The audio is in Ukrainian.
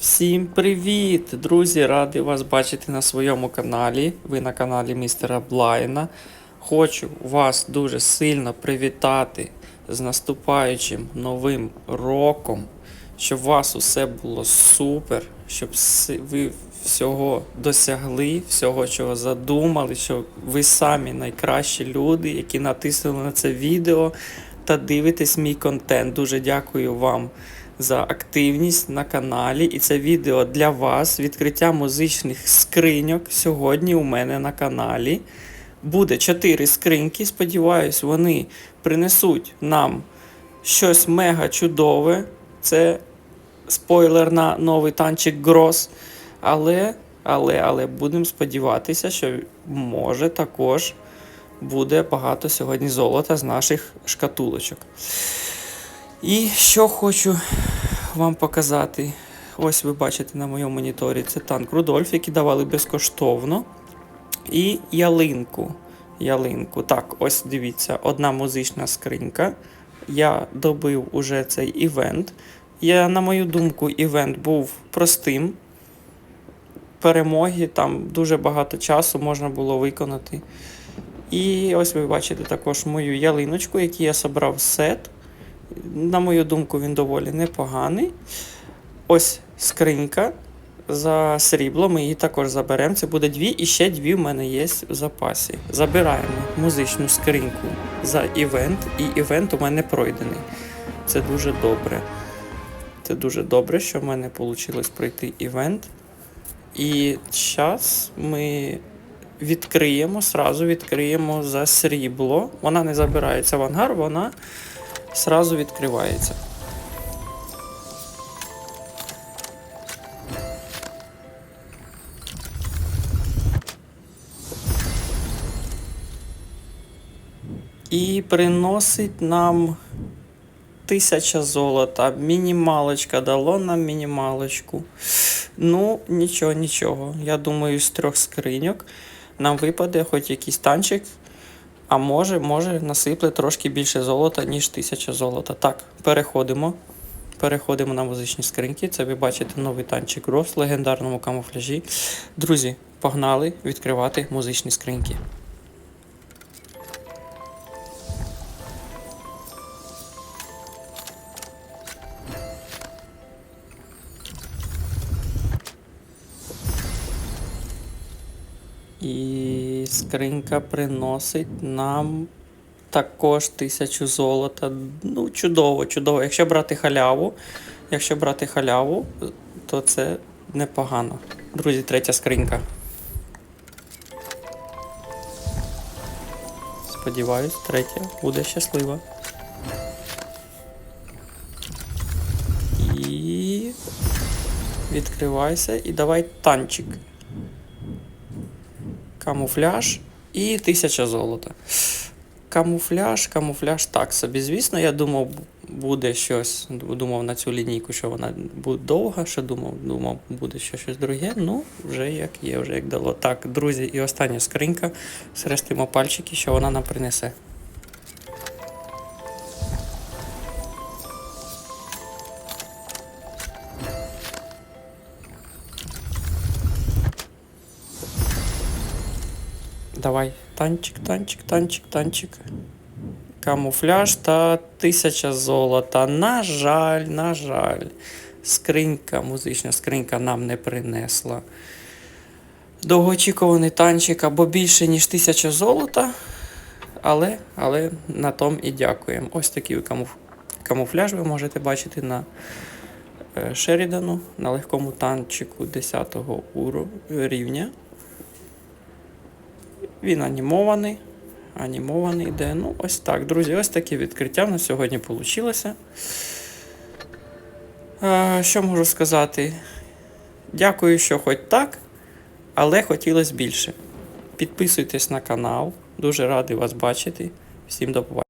Всім привіт! Друзі, радий вас бачити на своєму каналі. Ви на каналі містера Блайна. Хочу вас дуже сильно привітати з наступаючим новим роком, щоб у вас усе було супер, щоб ви всього досягли, всього, чого задумали, що ви самі найкращі люди, які натиснули на це відео та дивитесь мій контент. Дуже дякую вам за активність на каналі. І це відео для вас. Відкриття музичних скриньок сьогодні у мене на каналі. Буде 4 скриньки. Сподіваюсь, вони принесуть нам щось мега чудове. Це спойлер на новий танчик Грос. Але, але, але будемо сподіватися, що може також буде багато сьогодні золота з наших шкатулочок. І що хочу вам показати. Ось ви бачите на моєму моніторі це танк Рудольф, який давали безкоштовно. І ялинку. Ялинку. Так, ось дивіться, одна музична скринька. Я добив уже цей івент. Я, на мою думку, івент був простим. Перемоги там дуже багато часу можна було виконати. І ось ви бачите також мою ялиночку, яку я собрав сет. На мою думку, він доволі непоганий. Ось скринька за срібло. Ми її також заберемо. Це буде дві, і ще дві в мене є в запасі. Забираємо музичну скриньку за івент, і івент у мене пройдений. Це дуже добре. Це дуже добре, що в мене вийшло пройти івент. І зараз ми відкриємо, сразу відкриємо за срібло. Вона не забирається в ангар, вона сразу відкривається. І приносить нам тисяча золота. Мінімалочка дало нам мінімалочку. Ну, нічого, нічого. Я думаю, з трьох скриньок нам випаде хоч якийсь танчик, а може, може насипле трошки більше золота, ніж тисяча золота. Так, переходимо. Переходимо на музичні скриньки. Це ви бачите новий танчик Рос в легендарному камуфляжі. Друзі, погнали відкривати музичні скриньки. І скринька приносить нам також тисячу золота. Ну, чудово, чудово. Якщо брати халяву, якщо брати халяву, то це непогано. Друзі, третя скринька. Сподіваюсь, третя буде щаслива. І відкривайся і давай танчик камуфляж і 1000 золота. Камуфляж, камуфляж так собі. Звісно, я думав, буде щось. Думав на цю лінійку, що вона буде довга, що думав, думав, буде ще щось друге. Ну, вже як є, вже як дало. Так, друзі, і остання скринька. Срестимо пальчики, що вона нам принесе. Давай, танчик, танчик, танчик, танчик. Камуфляж та тисяча золота. На жаль, на жаль. Скринька, музична скринька нам не принесла. Довгоочікуваний танчик або більше, ніж тисяча золота. Але, але на том і дякуємо. Ось такий камуф... камуфляж ви можете бачити на е, Шерідану, на легкому танчику 10 уру... рівня. Він анімований. Анімований йде. Ну, ось так, друзі, ось таке відкриття в нас сьогодні вийшло. Що можу сказати? Дякую, що хоч так, але хотілося більше. Підписуйтесь на канал. Дуже радий вас бачити. Всім до побачення.